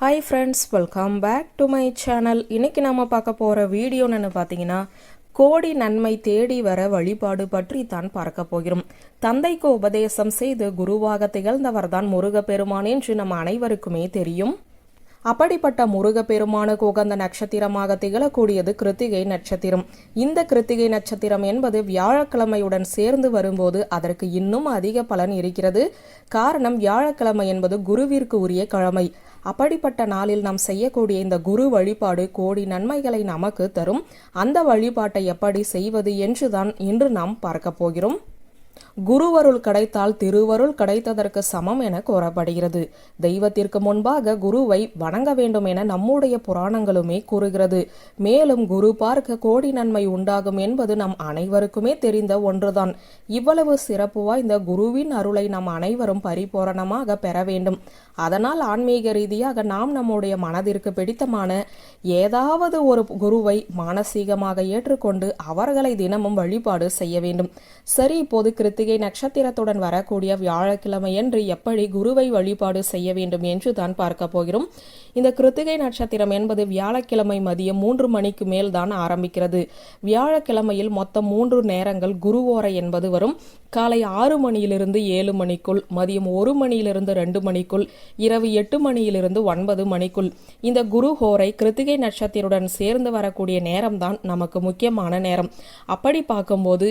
Hi friends welcome back to my channel இன்றைக்கி நம்ம பார்க்க போகிற வீடியோன்னு பார்த்தீங்கன்னா கோடி நன்மை தேடி வர வழிபாடு பற்றி தான் பார்க்க போகிறோம். தந்தைக்கு உபதேசம் செய்து குருவாக திகழ்ந்தவர்தான் முருகப்பெருமான் என்று நம் அனைவருக்குமே தெரியும். அப்படிப்பட்ட முருகப்பெருமானுக்கு உகந்த நட்சத்திரமாக திகழக்கூடியது கிருத்திகை நட்சத்திரம். இந்த கிருத்திகை நட்சத்திரம் என்பது வியாழக்கிழமையுடன் சேர்ந்து வரும்போது அதற்கு இன்னும் அதிக பலன் இருக்கிறது. காரணம் வியாழக்கிழமை என்பது குருவிற்கு உரிய கிழமை. அப்படிப்பட்ட நாளில் நாம் செய்யக்கூடிய இந்த குரு வழிபாடு கோடி நன்மைகளை நமக்கு தரும். அந்த வழிபாட்டை எப்படி செய்வது என்றுதான் இன்று நாம் பார்க்க போகிறோம். குருவருள் கிடைத்தால் திருவருள் கிடைத்ததற்கு சமம் என கூறப்படுகிறது. தெய்வத்திற்கு முன்பாக குருவை வணங்க வேண்டும் என நம்முடைய புராணங்களுமே கூறுகிறது. மேலும் குரு பார்க்க கோடி நன்மை உண்டாகும் என்பது நம் அனைவருக்குமே தெரிந்த ஒன்றுதான். இவ்வளவு சிறப்பு வாய்ந்த குருவின் அருளை நம் அனைவரும் பரிபூரணமாக பெற வேண்டும். அதனால் ஆன்மீக ரீதியாக நாம் நம்முடைய மனதிற்கு பிடித்தமான ஏதாவது ஒரு குருவை மானசீகமாக ஏற்றுக்கொண்டு அவர்களை தினமும் வழிபாடு செய்ய வேண்டும். சரி இப்போது கிருத்திகை நட்சத்திரத்துடன் வரக்கூடிய வியாழக்கிழமை என்று எப்படி குருவை வழிபாடு செய்ய வேண்டும் என்று தான் பார்க்க போகிறோம். இந்த கிருத்திகை நட்சத்திரம் என்பது வியாழக்கிழமை மதியம் மூன்று மணிக்கு மேல் தான் ஆரம்பிக்கிறது. வியாழக்கிழமையில் மொத்தம் மூன்று நேரங்கள் குருவோரை என்பது வரும். காலை ஆறு மணியிலிருந்து ஏழு மணிக்குள் மதியம் ஒரு மணியிலிருந்து ரெண்டு மணிக்குள் இரவு எட்டு மணியிலிருந்து ஒன்பது மணிக்குள். இந்த குரு ஹோரை கிருத்திகை நட்சத்திரத்துடன் சேர்ந்து வரக்கூடிய நேரம் தான் நமக்கு முக்கியமான நேரம். அப்படி பார்க்கும்போது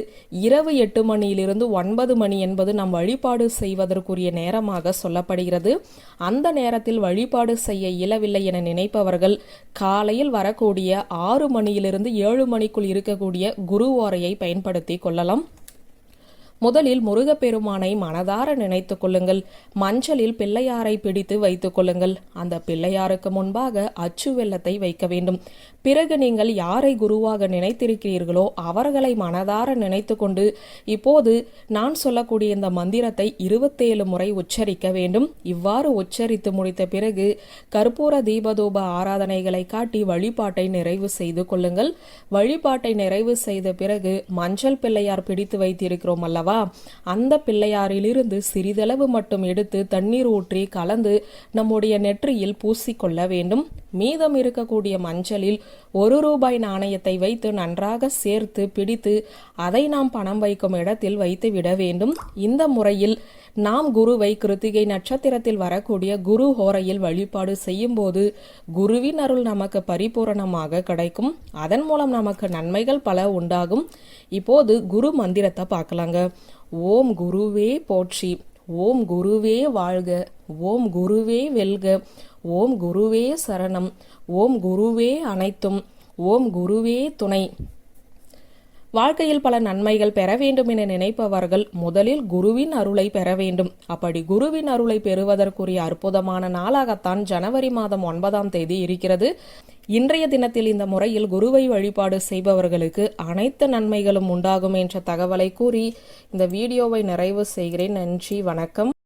இரவு எட்டு மணியிலிருந்து ஒன்பது மணி என்பது நாம் வழிபாடு செய்வதற்குரிய நேரமாக சொல்லப்படுகிறது. அந்த நேரத்தில் வழிபாடு செய்ய இயலவில்லை என நினைப்பவர்கள் காலையில் வரக்கூடிய ஆறு மணியிலிருந்து ஏழு மணிக்குள் இருக்கக்கூடிய குரு ஓரையை பயன்படுத்தி கொள்ளலாம். முதலில் முருகப்பெருமானை மனதார நினைத்து கொள்ளுங்கள். மஞ்சளில் பிள்ளையாரை பிடித்து வைத்துக் கொள்ளுங்கள். அந்த பிள்ளையாருக்கு முன்பாக அச்சு வெள்ளத்தை வைக்க வேண்டும். பிறகு நீங்கள் யாரை குருவாக நினைத்திருக்கிறீர்களோ அவர்களை மனதார நினைத்து கொண்டு இப்போது நான் சொல்லக்கூடிய இந்த மந்திரத்தை இருபத்தேழு முறை உச்சரிக்க வேண்டும். இவ்வாறு உச்சரித்து முடித்த பிறகு கற்பூர தீபதூப ஆராதனைகளை காட்டி வழிபாட்டை நிறைவு செய்து கொள்ளுங்கள். வழிபாட்டை நிறைவு செய்த பிறகு மஞ்சள் பிள்ளையார் பிடித்து வைத்திருக்கிறோம் அல்லவா? அல்லவா அந்த பிள்ளையாரிலிருந்து சிறிதளவு மட்டும் எடுத்து தண்ணீர் ஊற்றி கலந்து நம்முடைய நெற்றியில் பூசிக்கொள்ள வேண்டும். மீதம் இருக்கக்கூடிய மஞ்சளில் ஒரு ரூபாய் நாணயத்தை வைத்து நன்றாக சேர்த்து பிடித்து அதை நாம் பணம் வைக்கும் இடத்தில் வைத்து விட வேண்டும். இந்த முறையில் நாம் குருவை கிருத்திகை நட்சத்திரத்தில் வரக்கூடிய குரு ஹோரையில் வழிபாடு செய்யும் போது குருவின் அருள் நமக்கு பரிபூரணமாக கிடைக்கும். அதன் மூலம் நமக்கு நன்மைகள் பல உண்டாகும். இப்போது குரு மந்திரத்தை பார்க்கலாங்க. ஓம் குருவே போற்றி ஓம் குருவே வாழ்க ஓம் குருவே வெல்க ஓம் குருவே சரணம். ஓம் குருவே அனைத்தும். ஓம் குருவே துணை. வாழ்க்கையில் பல நன்மைகள் பெற வேண்டும் என நினைப்பவர்கள் முதலில் குருவின் அருளை பெற வேண்டும். அப்படி குருவின் அருளை பெறுவதற்குரிய அற்புதமான நாளாகத்தான் ஜனவரி மாதம் ஒன்பதாம் தேதி இருக்கிறது. இன்றைய தினத்தில் இந்த முறையில் குருவை வழிபாடு செய்பவர்களுக்கு அனைத்து நன்மைகளும் உண்டாகும் என்ற தகவலை கூறி இந்த வீடியோவை நிறைவு செய்கிறேன். நன்றி வணக்கம்.